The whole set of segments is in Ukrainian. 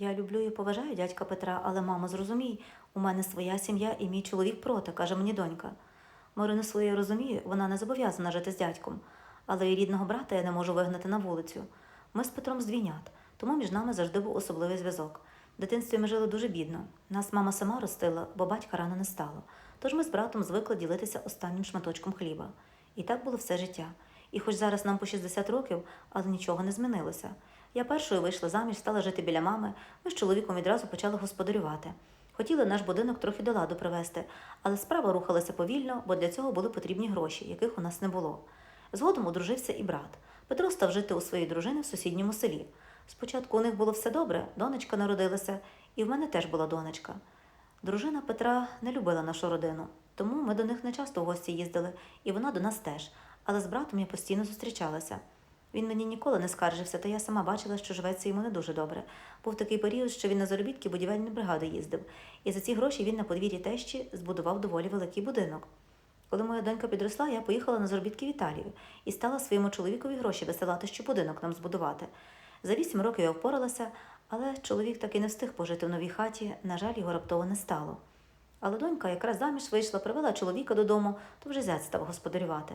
Я люблю і поважаю дядька Петра, але мамо, зрозумій, у мене своя сім'я і мій чоловік проти, каже мені донька. Марину своєю розумію, вона не зобов'язана жити з дядьком, але і рідного брата я не можу вигнати на вулицю. Ми з Петром здвійнят, тому між нами завжди був особливий зв'язок. В дитинстві ми жили дуже бідно. Нас мама сама ростила, бо батька рано не стало. Тож ми з братом звикли ділитися останнім шматочком хліба. І так було все життя. І хоч зараз нам по 60 років, але нічого не змінилося. Я першою вийшла заміж, стала жити біля мами. Ми з чоловіком відразу почали господарювати. Хотіли наш будинок трохи до ладу привести, але справа рухалася повільно, бо для цього були потрібні гроші, яких у нас не було. Згодом одружився і брат. Петро став жити у своїй дружини в сусідньому селі. Спочатку у них було все добре, донечка народилася, і в мене теж була донечка. Дружина Петра не любила нашу родину, тому ми до них не часто в гості їздили, і вона до нас теж. Але з братом я постійно зустрічалася. Він мені ніколи не скаржився, та я сама бачила, що живеться йому не дуже добре. Був такий період, що він на заробітки будівельні бригади їздив, і за ці гроші він на подвір'ї тещі збудував доволі великий будинок. Коли моя донька підросла, я поїхала на заробітки в Італію і стала своєму чоловікові гроші висилати, щоб будинок нам збудувати. За вісім років я впоралася, але чоловік так і не встиг пожити в новій хаті, на жаль, його раптово не стало. Але донька якраз заміж вийшла, привела чоловіка додому, то вже зять став господарювати.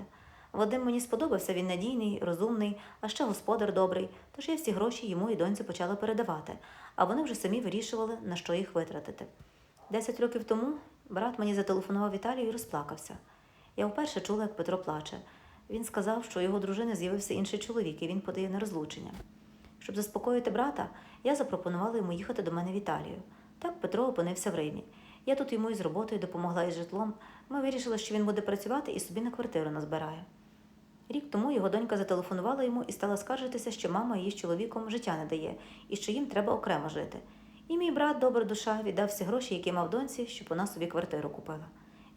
Вадим мені сподобався, він надійний, розумний, а ще господар добрий, тож я всі гроші йому і доньці почала передавати, а вони вже самі вирішували, на що їх витратити. Десять років тому брат мені зателефонував в Італію і розплакався. Я вперше чула, як Петро плаче. Він сказав, що у його дружини з'явився інший чоловік, і він подає на розлучення. Щоб заспокоїти брата, я запропонувала йому їхати до мене в Італію. Так Петро опинився в Римі. Я тут йому із роботою допомогла із житлом. Ми вирішили, що він буде працювати і собі на квартиру назбирає. Рік тому його донька зателефонувала йому і стала скаржитися, що мама її з чоловіком життя не дає і що їм треба окремо жити. І мій брат, добра душа, віддав всі гроші, які мав доньці, щоб вона собі квартиру купила.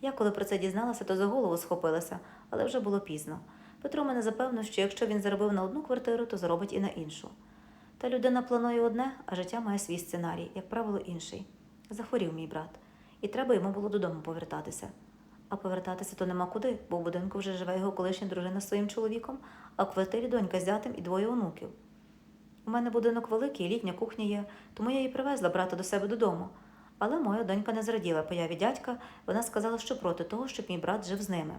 Я, коли про це дізналася, то за голову схопилася, але вже було пізно. Петро мене запевнив, що якщо він заробив на одну квартиру, то заробить і на іншу. Та людина планує одне, а життя має свій сценарій, як правило, інший. Захворів мій брат, і треба йому було додому повертатися. А повертатися то нема куди, бо в будинку вже живе його колишня дружина з своїм чоловіком, а в квартирі донька з зятем і двоє онуків. У мене будинок великий, літня кухня є, тому я і привезла брата до себе додому. Але моя донька не зраділа появі дядька, вона сказала, що проти того, щоб мій брат жив з ними.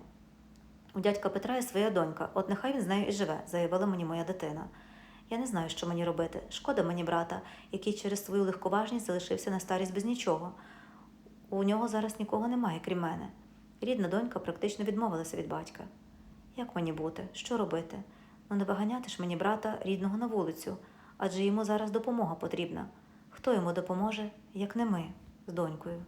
У дядька Петра є своя донька, от нехай він з нею і живе, заявила мені моя дитина. Я не знаю, що мені робити. Шкода мені брата, який через свою легковажність залишився на старість без нічого. У нього зараз нікого немає, крім мене. Рідна донька практично відмовилася від батька. Як мені бути? Що робити? Ну не виганяти ж мені брата рідного на вулицю, адже йому зараз допомога потрібна. Хто йому допоможе, як не ми з донькою?